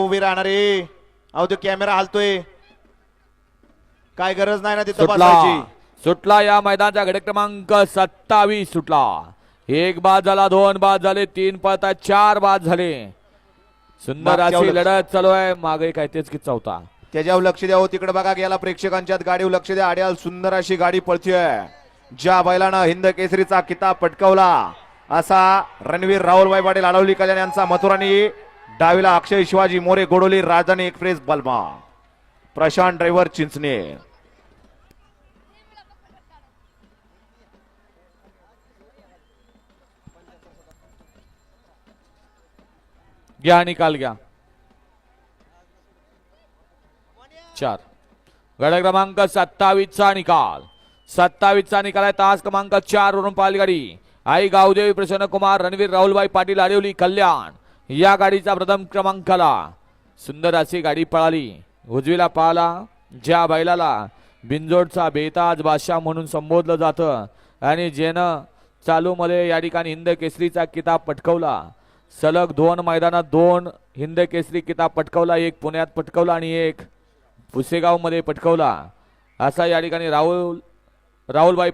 उभी राहणारे. अहो तो कॅमेरा हालतोय. काय गरज नाही ना तिथं सुटला. बसायची. सुटला या मैदानाचा घटक क्रमांक सत्तावीस सुटला. एक बाद झाला दोन बाद झाले तीन पळता चार बाद झाले. सुंदर मागच्या अशी लढत चालू आहे. मागे काय तेच की चौथा त्याच्यावर लक्ष द्या हो तिकडे बघा गेला प्रेक्षकांच्यात गाडीवर लक्ष द्या. आड्याल सुंदर अशी गाडी पळतीय. ज्या बैलानं हिंद केसरीचा किताब पटकावला असा रणवीर राहुलबाई पाटील आडवली कल्याण यांचा मथुरानी डावीला अक्षय शिवाजी मोरे गोडोली राजधानी एक्सप्रेस बलमा. प्रशांत ड्रायव्हर चिंचणे. घ्या निकाल घ्या. चार. गड क्रमांक सत्तावीसचा निकाल. सत्तावीसचा निकाल आहे. तास क्रमांक चार वरून पालगाडी आई गावदेवी प्रसन्न कुमार रणवीर राहुलबाई पाटील आडिवली कल्याण. या गाडीचा प्रथम क्रमांकाला सुंदर अशी गाडी पळाली. उजवीला पाहला ज्या बैलाला बिंजोडचा बेताज बादशाह म्हणून संबोधलं जातं आणि ज्यानं चालूमध्ये या ठिकाणी हिंद केसरीचा किताब पटकवला. सलग दोन मैदानात दोन हिंद केसरी किताब पटकवला एक पुण्यात पटकवला आणि एक पुसेगावमध्ये पटकवला. असा या ठिकाणी राहुल राहुलबाई